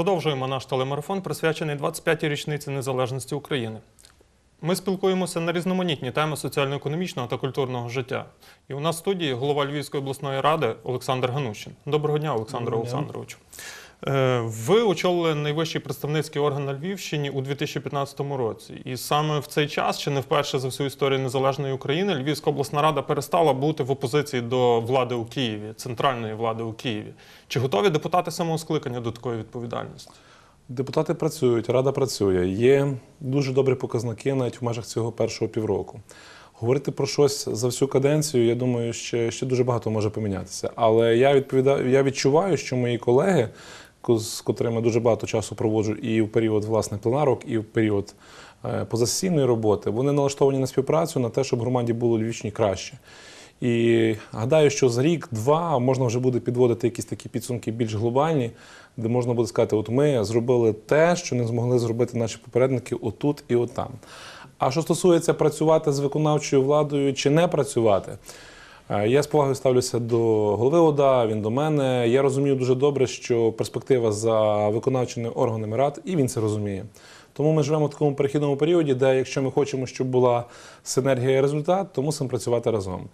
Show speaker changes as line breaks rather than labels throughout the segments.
Продовжуємо наш телемарафон, присвячений 25-й річниці незалежності України. Ми спілкуємося на різноманітні теми соціально-економічного та культурного життя. І у нас в студії голова Львівської обласної ради Олександр Ганущин. Доброго дня, Олександр. Олександровичу. Е, Ви очолили найвищий представницький орган на Львівщині у 2015 році. І саме в цей час, чи не вперше за всю історію незалежної України, Львівська обласна рада перестала бути в опозиції до влади у Києві, центральної влади у Києві. Чи готові депутати самого скликання до такої відповідальності?
Депутати працюють, рада працює. Є дуже добрі показники навіть в межах цього першого півроку. Говорити про щось за всю каденцію, я думаю, ще, ще дуже багато може помінятися. Але я відповідаю, я відчуваю, що мої колеги, ко- з котрими дуже багато часу проводжу і в період власне пленарок, і в період е, позасесійної роботи, вони налаштовані на співпрацю, на те, щоб громаді було Львівщині краще. І гадаю, що за рік-два можна вже буде підводити якісь такі підсумки більш глобальні, де можна буде сказати, от ми зробили те, що не змогли зробити наші попередники отут і отам. А що стосується працювати з виконавчою владою чи не працювати, я з повагою ставлюся до голови ОДА, він до мене. Я розумію дуже добре, що перспектива за виконавчими органами рад, і він це розуміє. Тому ми живемо в такому перехідному періоді, де якщо ми хочемо, щоб була синергія і результат, то мусимо працювати разом.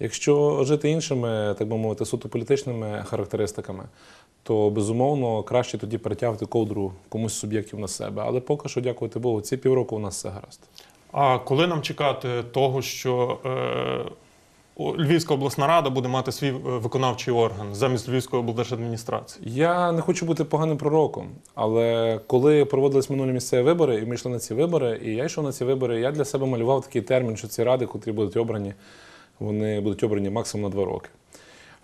Якщо жити іншими, так би мовити, суто політичними характеристиками, то безумовно краще тоді перетягувати ковдру комусь з суб'єктів на себе. Але поки що, дякувати Богу, ці півроку у нас все гаразд.
А коли нам чекати того, що е, Львівська обласна рада буде мати свій е, виконавчий орган замість Львівської облдержадміністрації?
Я не хочу бути поганим пророком, але коли проводились минулі місцеві вибори, і ми йшли на ці вибори, і я йшов на ці вибори, я для себе малював такий термін, що ці ради, котрі будуть обрані, вони будуть обрані максимум на два роки.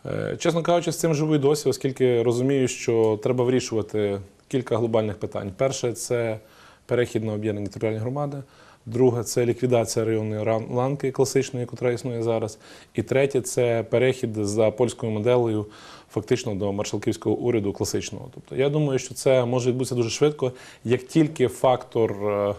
Е, Чесно кажучи, з цим живу і досі, оскільки розумію, що треба вирішувати кілька глобальних питань. Перше це перехід на об'єднані територіальні громади. Друге це ліквідація районної ланки класичної, яка існує зараз. І третє це перехід за польською моделею фактично до маршалківського уряду класичного. Тобто я думаю, що це може відбутися дуже швидко, як тільки фактор е,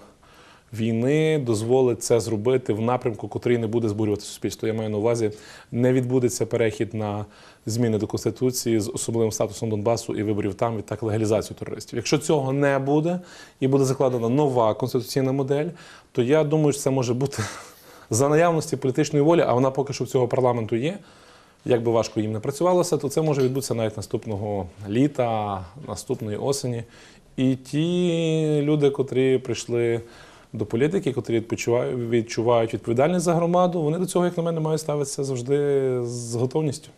війни дозволить це зробити в напрямку, котрий не буде збурювати суспільство. Я маю на увазі, не відбудеться перехід на зміни до конституції з особливим статусом Донбасу і виборів там відтак легалізацію терористів. Якщо цього не буде і буде закладена нова конституційна модель, то я думаю, що це може бути за наявності політичної волі, а вона поки що в цього парламенту є. Як би важко їм не працювалося, то це може відбутися навіть наступного літа, наступної осені. І ті люди, котрі прийшли до політики, котрі відчувають відповідальність за громаду, вони до цього, як на мене, мають ставитися завжди з готовністю.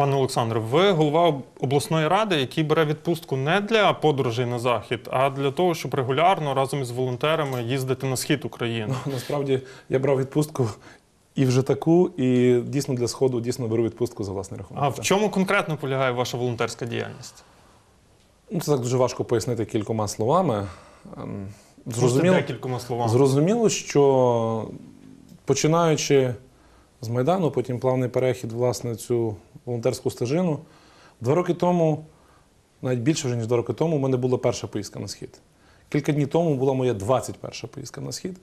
Пане Олександре, ви голова обласної ради, який бере відпустку не для подорожей на захід, а для того, щоб регулярно разом із волонтерами їздити на схід України.
Насправді я брав відпустку і вже таку, і дійсно для сходу дійсно беру відпустку за власний рахунок.
А в чому конкретно полягає ваша волонтерська діяльність?
Ну, це так дуже важко пояснити кількома словами. Ем, Зрозуміло,
декількома словами.
Зрозуміло, що починаючи з Майдану, потім плавний перехід власне цю волонтерську стежину. Два роки тому, навіть більше вже ніж два роки тому, у мене була перша поїздка на схід. Кілька днів тому була моя 21 поїздка на схід.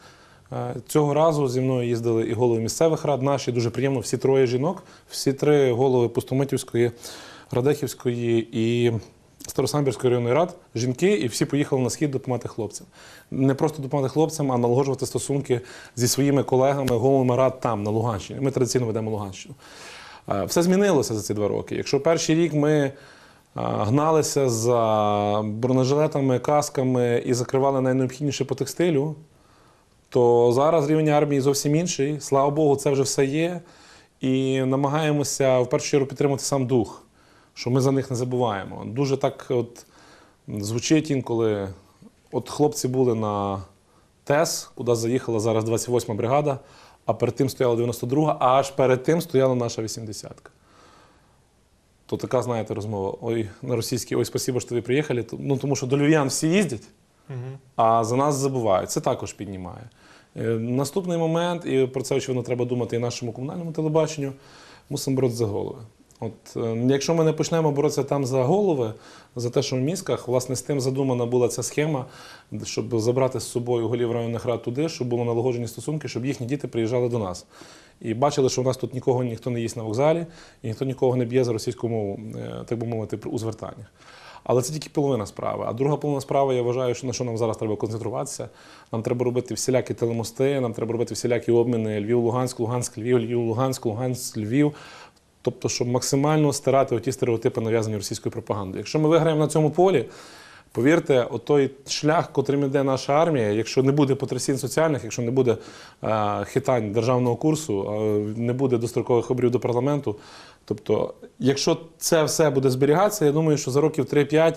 Е, Цього разу зі мною їздили і голови місцевих рад наші, дуже приємно, всі троє жінок, всі три голови Пустомитівської, Радехівської і Старосамбірської районної рад, жінки, і всі поїхали на схід допомагати хлопцям. Не просто допомагати хлопцям, а налагоджувати стосунки зі своїми колегами, головами рад там, на Луганщині. Ми традиційно ведемо Луганщину. Е, Все змінилося за ці два роки. Якщо перший рік ми е, гналися за бронежилетами, касками і закривали найнеобхідніше по текстилю, то зараз рівень армії зовсім інший. Слава Богу, це вже все є. І намагаємося в першу чергу підтримати сам дух, що ми за них не забуваємо. Дуже так от звучить інколи. От хлопці були на ТЕС, куди заїхала зараз 28-ма бригада, а перед тим стояла 92-га, а аж перед тим стояла наша 80-ка. То така, знаєте, розмова. Ой, на російській, ой, спасибо, що ви приїхали. Ну, тому що до львів'ян всі їздять, а за нас забувають. Це також піднімає. Е, Наступний момент, і про це очевидно треба думати і нашому комунальному телебаченню, мусимо боротися за голови. От, е, якщо ми не почнемо боротися там за голови, за те, що в мізках, власне, з тим задумана була ця схема, щоб забрати з собою голів районних рад туди, щоб були налагоджені стосунки, щоб їхні діти приїжджали до нас. І бачили, що у нас тут нікого ніхто не їсть на вокзалі, і ніхто нікого не б'є за російську мову, е, так би мовити, у звертаннях. Але це тільки половина справи. А друга половина справи, я вважаю, що на що нам зараз треба концентруватися. Нам треба робити всілякі телемости, нам треба робити всілякі обміни Львів-Луганськ, Луганськ, Львів, Львів-Луганськ, Луганськ, Львів. Тобто, щоб максимально стирати оті стереотипи, нав'язані російською пропагандою. Якщо ми виграємо на цьому полі, повірте, отой шлях, котрим іде наша армія, якщо не буде потрясінь соціальних, якщо не буде е, хитань державного курсу, е, не буде дострокових обрів до парламенту. Тобто, якщо це все буде зберігатися, я думаю, що за років 3-5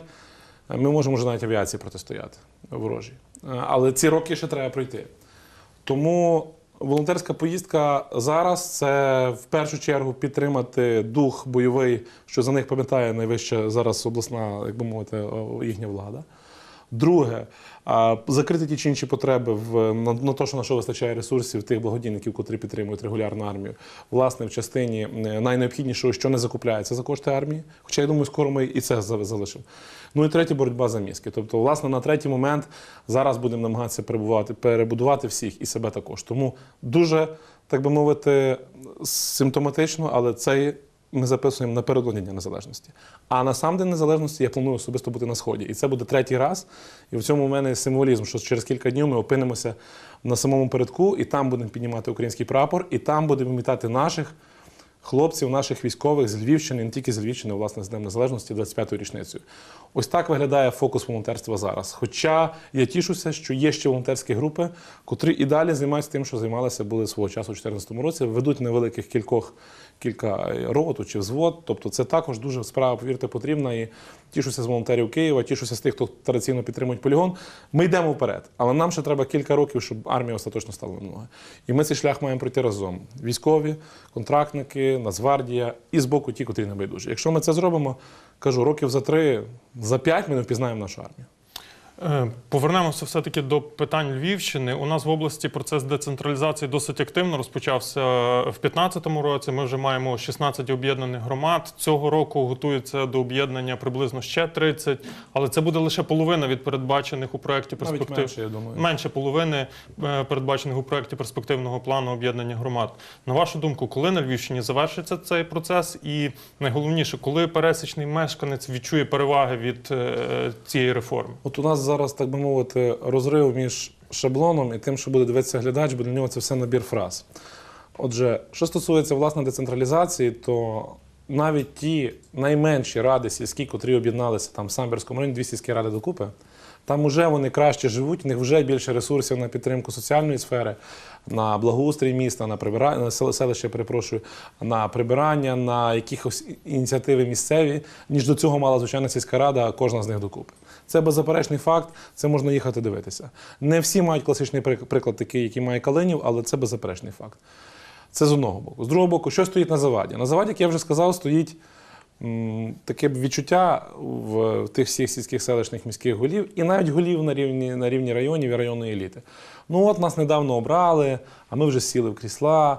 ми можемо вже навіть авіації протистояти ворожій. Е, Але ці роки ще треба пройти. Тому волонтерська поїздка зараз це в першу чергу підтримати дух бойовий, що за них пам'ятає найвища зараз обласна, як би мовити, їхня влада. Друге, закрити ті чи інші потреби в на, на те, що на що вистачає ресурсів тих благодійників, котрі підтримують регулярну армію. Власне, в частині е, найнеобхіднішого, що не закупляється за кошти армії. Хоча я думаю, скоро ми і це залишимо. Ну і третє боротьба за мізки. Тобто, власне, на третій момент зараз будемо намагатися перебувати, перебудувати всіх і себе також. Тому дуже, так би мовити, симптоматично, але цей ми записуємо напередодні Дня Незалежності. А на сам День Незалежності я планую особисто бути на сході. І це буде третій раз. І в цьому в мене символізм, що через кілька днів ми опинимося на самому передку, і там будемо піднімати український прапор, і там будемо вітати наших хлопців, наших військових з Львівщини, не тільки з Львівщини, власне, з Днем Незалежності, 25-ю річницею. Ось так виглядає фокус волонтерства зараз. Хоча я тішуся, що є ще волонтерські групи, котрі і далі займаються тим, що займалися були свого часу у 2014 році, ведуть невеликих кількох кілька роту чи взвод. Тобто це також дуже справа, повірте, потрібна. І тішуся з волонтерів Києва, тішуся з тих, хто традиційно підтримують полігон. Ми йдемо вперед, але нам ще треба кілька років, щоб армія остаточно стала на ноги. І ми цей шлях маємо пройти разом: військові, контрактники, Нацгвардія і з боку ті, котрі небайдужі. Якщо ми це зробимо, кажу, років за три, за п'ять ми не впізнаємо нашу армію.
Е, Повернемося все-таки до питань Львівщини. У нас в області процес децентралізації досить активно розпочався в 2015 році. Ми вже маємо 16 об'єднаних громад. Цього року готується до об'єднання приблизно ще 30, але це буде лише половина від передбачених у проєкті
Навіть
перспектив.
менше, я думаю.
Менше половини е, передбачених у проєкті перспективного плану об'єднання громад. На вашу думку, коли на Львівщині завершиться цей процес, і найголовніше, коли пересічний мешканець відчує переваги від е, цієї реформи?
От у нас зараз, так би мовити, розрив між шаблоном і тим, що буде дивитися глядач, бо для нього це все набір фраз. Отже, що стосується власне децентралізації, то навіть ті найменші ради сільські, котрі об'єдналися там в Самбірському районі, дві сільські ради докупи, там вже вони краще живуть, в них вже більше ресурсів на підтримку соціальної сфери, на благоустрій міста, на прибирання на селище, перепрошую, на прибирання, на якихось ініціативи місцеві, ніж до цього мала звичайна сільська рада, а кожна з них докупи. Це беззаперечний факт, це можна їхати дивитися. Не всі мають класичний приклад, такий, який має Калинів, але це беззаперечний факт. Це з одного боку. З другого боку, що стоїть на заваді? На заваді, як я вже сказав, стоїть таке відчуття в тих всіх сільських селищних міських голів і навіть голів на рівні, на рівні районів і районної еліти. Ну от нас недавно обрали, а ми вже сіли в крісла.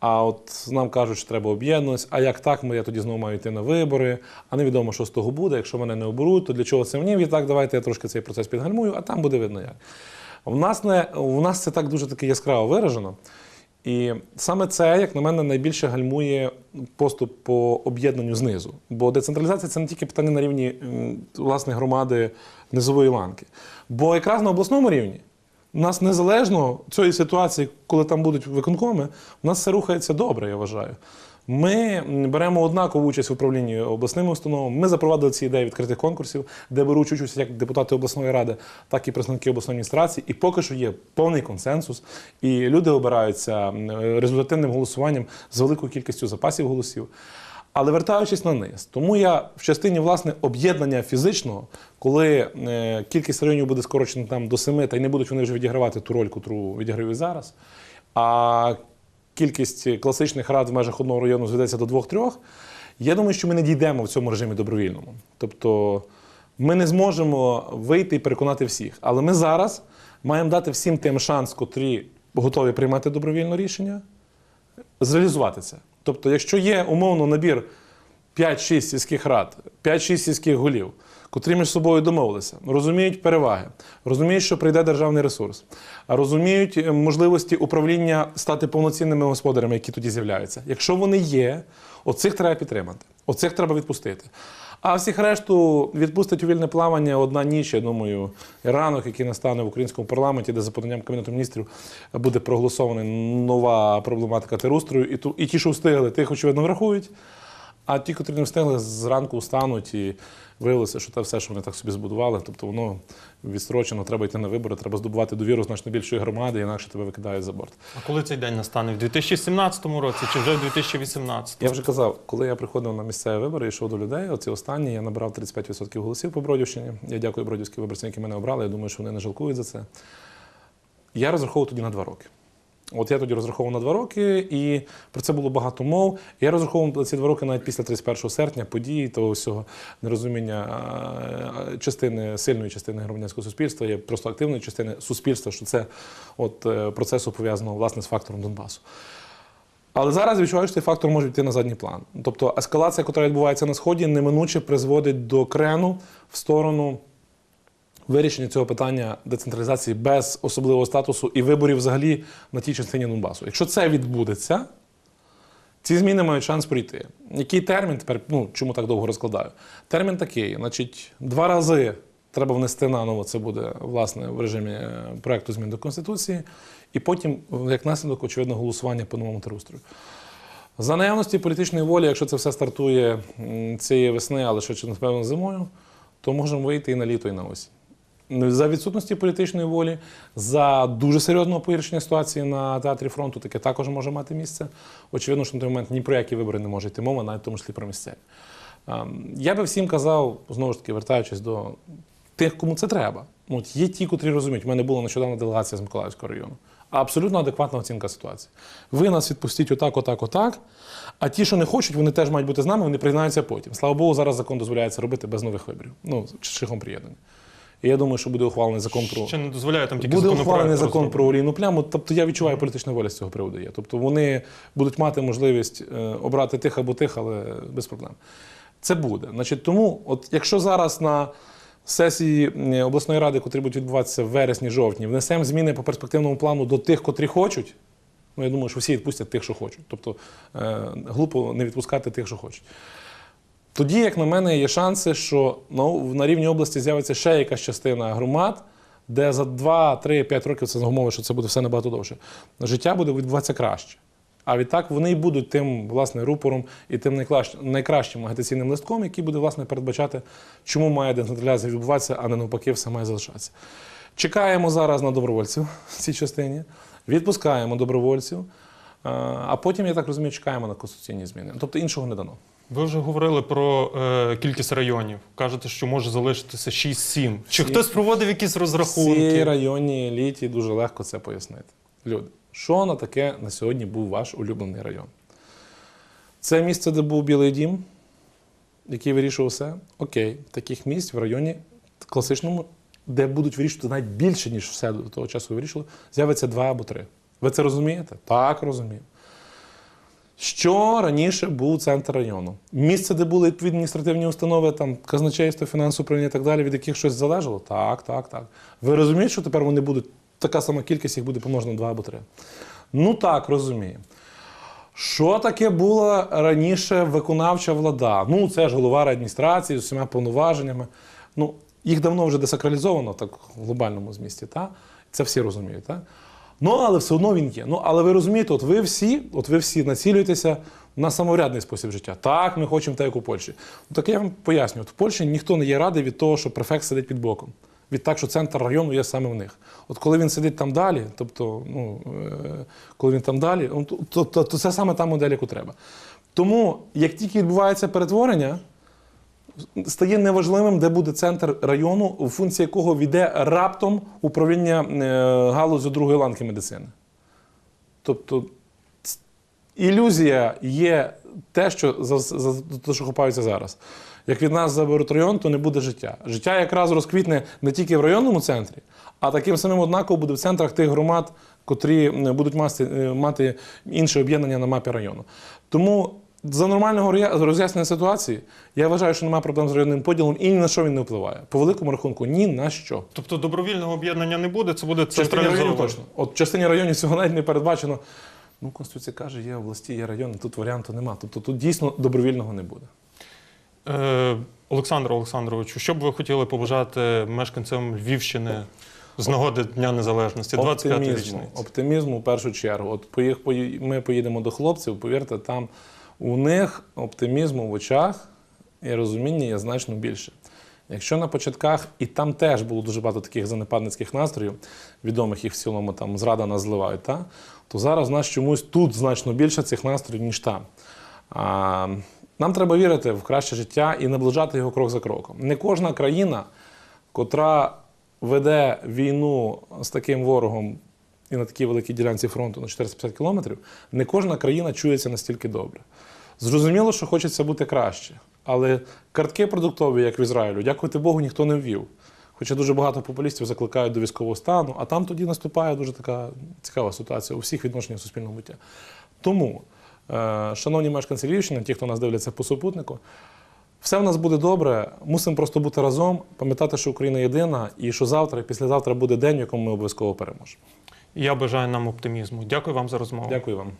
А от нам кажуть, що треба об'єднуватися. А як так, ми я тоді знову маю йти на вибори, а невідомо, що з того буде. Якщо мене не оберуть, то для чого це мені? Відтак, давайте я трошки цей процес підгальмую, а там буде видно як. У нас, не, у нас це так дуже таки яскраво виражено. І саме це, як на мене, найбільше гальмує поступ по об'єднанню знизу. Бо децентралізація це не тільки питання на рівні власне громади низової ланки. Бо якраз на обласному рівні у нас незалежно цієї ситуації, коли там будуть виконкоми, у нас все рухається добре, я вважаю. Ми беремо однакову участь в управлінні обласними установами. Ми запровадили ці ідеї відкритих конкурсів, де беруть участь як депутати обласної ради, так і представники обласної адміністрації. І поки що є повний консенсус. І люди обираються результативним голосуванням з великою кількістю запасів голосів. Але вертаючись на низ, тому я в частині власне об'єднання фізичного, коли е, кількість районів буде скорочена там до семи, та й не будуть вони вже відігравати ту роль, котру відіграють зараз. А кількість класичних рад в межах одного району зведеться до двох-трьох. Я думаю, що ми не дійдемо в цьому режимі добровільному. Тобто ми не зможемо вийти і переконати всіх. Але ми зараз маємо дати всім тим шанс, котрі готові приймати добровільне рішення, зреалізувати це. Тобто, якщо є умовно набір 5-6 сільських рад, 5-6 сільських голів, котрі між собою домовилися, розуміють переваги, розуміють, що прийде державний ресурс, розуміють е, можливості управління стати повноцінними господарями, які тоді з'являються. Якщо вони є, оцих треба підтримати, оцих треба відпустити. А всіх решту відпустить у вільне плавання одна ніч, я думаю, ранок, який настане в українському парламенті, де за поданням Кабінету міністрів буде проголосована нова проблематика терустрою, і, ту, і ті, що встигли, тих, очевидно, врахують. А ті, котрі не встигли, зранку встануть і виявилося, що те все, що вони так собі збудували, тобто воно відстрочено, треба йти на вибори, треба здобувати довіру значно більшої громади, інакше тебе викидають за борт.
А коли цей день настане? В 2017 році чи вже в 2018?
Я вже казав, коли я приходив на місцеві вибори йшов до людей, оці останні, я набрав 35% голосів по Бродівщині. Я дякую бродівським виборцям, які мене обрали. Я думаю, що вони не жалкують за це. Я розраховував тоді на два роки. От я тоді розраховував на два роки, і про це було багато мов. Я розраховував ці два роки навіть після 31 серпня події того всього нерозуміння частини сильної частини громадянського суспільства, є просто активної частини суспільства, що це от е, процесу пов'язано власне з фактором Донбасу. Але зараз відчуваю, що цей фактор може йти на задній план. Тобто ескалація, яка відбувається на сході, неминуче призводить до крену в сторону вирішення цього питання децентралізації без особливого статусу і виборів взагалі на тій частині Донбасу. Якщо це відбудеться, ці зміни мають шанс прийти. Який термін тепер, ну чому так довго розкладаю? Термін такий: значить, два рази треба внести наново, це буде власне в режимі е, проекту змін до Конституції, і потім, як наслідок, очевидно, голосування по новому терустрою. За наявності політичної волі, якщо це все стартує цієї весни, але швидше, напевно, зимою, то можемо вийти і на літо, і на осінь. За відсутності політичної волі, за дуже серйозного погіршення ситуації на театрі фронту, таке також може мати місце. Очевидно, що на той момент ні про які вибори не може йти мова, навіть в тому числі про місцеві. Ем, Я би всім казав, знову ж таки, вертаючись до тих, кому це треба. Ну, От є ті, котрі розуміють. У мене була нещодавно делегація з Миколаївського району. Абсолютно адекватна оцінка ситуації. Ви нас відпустіть отак, отак, отак. А ті, що не хочуть, вони теж мають бути з нами, вони признаються потім. Слава Богу, зараз закон дозволяє це робити без нових виборів. Ну, шляхом приєднання. І я думаю, що буде ухвалений закон про.
Ще не дозволяє там тільки
Буде ухвалений закон про олійну пляму. Тобто я відчуваю політична воля з цього приводу є. Тобто вони будуть мати можливість е, обрати тих або тих, але без проблем. Це буде. Значить, тому, от якщо зараз на сесії обласної ради, котрі будуть відбуватися в вересні-жовтні, внесемо зміни по перспективному плану до тих, котрі хочуть. Ну, я думаю, що всі відпустять тих, що хочуть. Тобто е, глупо не відпускати тих, що хочуть. Тоді, як на мене, є шанси, що ну, на рівні області з'явиться ще якась частина громад, де за 2, 3, 5 років це умови, що це буде все набагато довше. Життя буде відбуватися краще. А відтак вони й будуть тим власне рупором і тим найкращим, агітаційним листком, який буде власне передбачати, чому має децентралізація відбуватися, а не навпаки, все має залишатися. Чекаємо зараз на добровольців в цій частині, відпускаємо добровольців, а- а потім, я так розумію, чекаємо на конституційні зміни. Тобто іншого не дано.
Ви вже говорили про е, кількість районів. Кажете, що може залишитися 6-7. Чи
Всі-
хтось проводив якісь розрахунки?
районній еліті дуже легко це пояснити. Люди, що на таке на сьогодні був ваш улюблений район? Це місце, де був Білий дім, який вирішував все. Окей, таких місць в районі класичному, де будуть вирішувати навіть більше, ніж все до того часу вирішили, з'явиться два або три. Ви це розумієте? Так, розумію. Що раніше був центр району? Місце, де були відповідні адміністративні установи, там казначейство, фінансове управління і так далі, від яких щось залежало? Так, так, так. Ви розумієте, що тепер вони будуть, така сама кількість їх буде помножена на два або три? Ну так, розумію. Що таке була раніше виконавча влада? Ну, це ж голова адміністрації з усіма повноваженнями. Ну, їх давно вже десакралізовано так в глобальному змісті, та? це всі розуміють. Та? Ну, але все одно він є. Ну, але ви розумієте, от ви всі, от ви всі націлюєтеся на самоврядний спосіб життя. Так, ми хочемо так, як у Польщі. Ну, так я вам поясню, от в Польщі ніхто не є радий від того, що префект сидить під боком. Від так, що центр району є саме в них. От коли він сидить там далі, тобто, ну, е, коли він там далі, то, то, то, то це саме та модель, яку треба. Тому, як тільки відбувається перетворення, стає неважливим, де буде центр району, у функції якого війде раптом управління е, галузю другої ланки медицини. Тобто ілюзія є те, що за, за, те, що хопаються зараз. Як від нас заберуть район, то не буде життя. Життя якраз розквітне не тільки в районному центрі, а таким самим однаково буде в центрах тих громад, котрі будуть мати, е, мати інше об'єднання на мапі району. Тому За нормального роз'яснення ситуації я вважаю, що немає проблем з районним поділом і ні на що він не впливає. По великому рахунку, ні на що.
Тобто добровільного об'єднання не буде, це буде централізовано.
точно. От в частині районів цього навіть не передбачено. Ну, Конституція каже, є області, є райони, тут варіанту нема. Тобто тут дійсно добровільного не буде.
Е, Олександр Олександровичу, що б ви хотіли побажати мешканцям Львівщини з нагоди Дня Незалежності, 25
Оптимізму,
річниці?
оптимізму в першу чергу. От ми поїдемо до хлопців, повірте, там у них оптимізму в очах і розуміння є значно більше. Якщо на початках, і там теж було дуже багато таких занепадницьких настроїв, відомих їх в цілому там зрада нас зливають, та? то зараз в нас чомусь тут значно більше цих настроїв, ніж там. А, нам треба вірити в краще життя і наближати його крок за кроком. Не кожна країна, котра веде війну з таким ворогом і на такій великій ділянці фронту на 450 кілометрів, не кожна країна чується настільки добре. Зрозуміло, що хочеться бути краще, але картки продуктові, як в Ізраїлю, дякувати Богу, ніхто не ввів. Хоча дуже багато популістів закликають до військового стану, а там тоді наступає дуже така цікава ситуація у всіх відношеннях суспільного буття. Тому, е, шановні мешканці Львівщини, ті, хто нас дивляться по супутнику, все в нас буде добре. Мусимо просто бути разом, пам'ятати, що Україна єдина, і що завтра і післязавтра буде день, в якому ми обов'язково переможемо.
Я бажаю нам оптимізму. Дякую вам за розмову.
Дякую вам.